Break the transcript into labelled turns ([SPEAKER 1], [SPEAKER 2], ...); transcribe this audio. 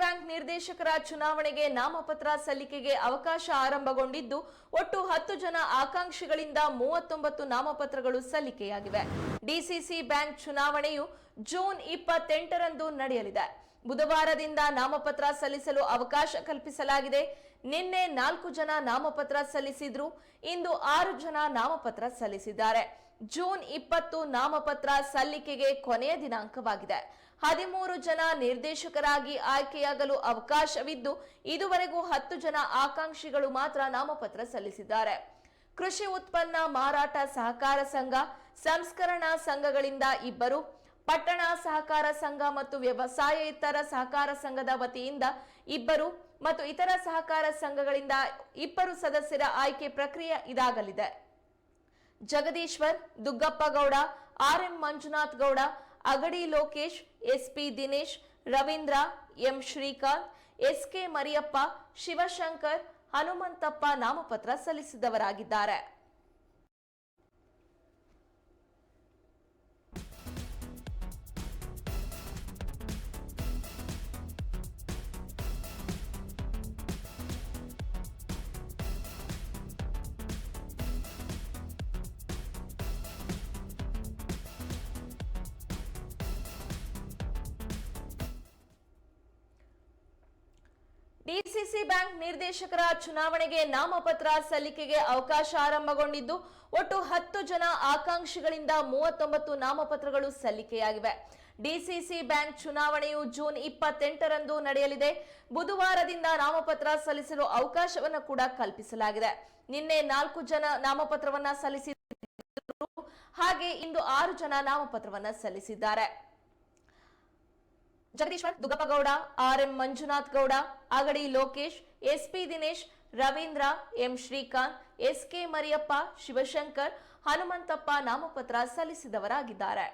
[SPEAKER 1] Bank ನಿರ್ದೇಶಕರ ಚುನಾವಣೆಗೆ ನಾಮಪತ್ರ ಸಲ್ಲಿಕೆಗೆ ಅವಕಾಶ ಆರಂಭಗೊಂಡಿದ್ದು, ಒಟ್ಟು ಹತ್ತು ಜನ ಆಕಾಂಕ್ಷಿಗಳಿಂದ ಮೂವತ್ತೊಂಬತ್ತು ನಾಮಪತ್ರಗಳು ಸಲ್ಲಿಕೆಯಾಗಿವೆ. ಡಿಸಿಸಿ ಬ್ಯಾಂಕ್ ಚುನಾವಣೆಯು ಜೂನ್ ಇಪ್ಪತ್ತೆಂಟರಂದು ನಡೆಯಲಿದೆ. ಬುಧವಾರದಿಂದ ನಾಮಪತ್ರ ಸಲ್ಲಿಸಲು ಅವಕಾಶ ಕಲ್ಪಿಸಲಾಗಿದೆ. ನಿನ್ನೆ ನಾಲ್ಕು ಜನ ನಾಮಪತ್ರ ಸಲ್ಲಿಸಿದ್ರು. ಇಂದು ಆರು ಜನ ನಾಮಪತ್ರ ಸಲ್ಲಿಸಿದ್ದಾರೆ. ಜೂನ್ ಇಪ್ಪತ್ತು ನಾಮಪತ್ರ ಸಲ್ಲಿಕೆಗೆ ಕೊನೆಯ ದಿನಾಂಕವಾಗಿದೆ. ಹದಿಮೂರು ಜನ ನಿರ್ದೇಶಕರಾಗಿ ಆಯ್ಕೆಯಾಗಲು ಅವಕಾಶವಿದ್ದು, ಇದುವರೆಗೂ ಹತ್ತು ಜನ ಆಕಾಂಕ್ಷಿಗಳು ಮಾತ್ರ ನಾಮಪತ್ರ ಸಲ್ಲಿಸಿದ್ದಾರೆ. ಕೃಷಿ ಉತ್ಪನ್ನ ಮಾರಾಟ ಸಹಕಾರ ಸಂಘ, ಸಂಸ್ಕರಣಾ ಸಂಘಗಳಿಂದ ಇಬ್ಬರು, ಪಟ್ಟಣ ಸಹಕಾರ ಸಂಘ ಮತ್ತು ವ್ಯವಸಾಯೇತರ ಸಹಕಾರ ಸಂಘದ ವತಿಯಿಂದ ಇಬ್ಬರು ಮತ್ತು ಇತರ ಸಹಕಾರ ಸಂಘಗಳಿಂದ ಇಬ್ಬರು ಸದಸ್ಯರ ಆಯ್ಕೆ ಪ್ರಕ್ರಿಯೆ ಇದಾಗಲಿದೆ. Jagadishwar Duggappa Gowda R M Manjunath Gowda Agadi Lokesh SP Dinesh Ravindra M Srikanth SK Mariyappa Shivashankar Hanumanthappa ನಾಮಪತ್ರ ಸಲ್ಲಿಸಿದವರಾಗಿದ್ದಾರೆ. ಡಿಸಿಸಿ ಬ್ಯಾಂಕ್ ನಿರ್ದೇಶಕರ ಚುನಾವಣೆಗೆ ನಾಮಪತ್ರ ಸಲ್ಲಿಕೆಗೆ ಅವಕಾಶ ಆರಂಭಗೊಂಡಿದ್ದು, ಒಟ್ಟು ಹತ್ತು ಜನ ಆಕಾಂಕ್ಷಿಗಳಿಂದ ಮೂವತ್ತೊಂಬತ್ತು ನಾಮಪತ್ರಗಳು ಸಲ್ಲಿಕೆಯಾಗಿವೆ. ಡಿಸಿಸಿ ಬ್ಯಾಂಕ್ ಚುನಾವಣೆಯು ಜೂನ್ ಇಪ್ಪತ್ತೆಂಟರಂದು ನಡೆಯಲಿದೆ. ಬುಧವಾರದಿಂದ ನಾಮಪತ್ರ ಸಲ್ಲಿಸಲು ಅವಕಾಶವನ್ನು ಕೂಡ ಕಲ್ಪಿಸಲಾಗಿದೆ. ನಿನ್ನೆ ನಾಲ್ಕು ಜನ ನಾಮಪತ್ರವನ್ನ ಸಲ್ಲಿಸಿದರು ಹಾಗೆ ಇಂದು ಆರು ಜನ ನಾಮಪತ್ರವನ್ನ ಸಲ್ಲಿಸಿದ್ದಾರೆ. Jagadishwar Duggappagowda R M Manjunath Gowda, Agadi Lokesh, SP Dinesh, Ravindra, M Srikanth S K Mariyappa, Shivashankar, Hanumanthappa ನಾಮಪತ್ರ ಸಲ್ಲಿಸಿದವರಾಗಿದ್ದಾರೆ.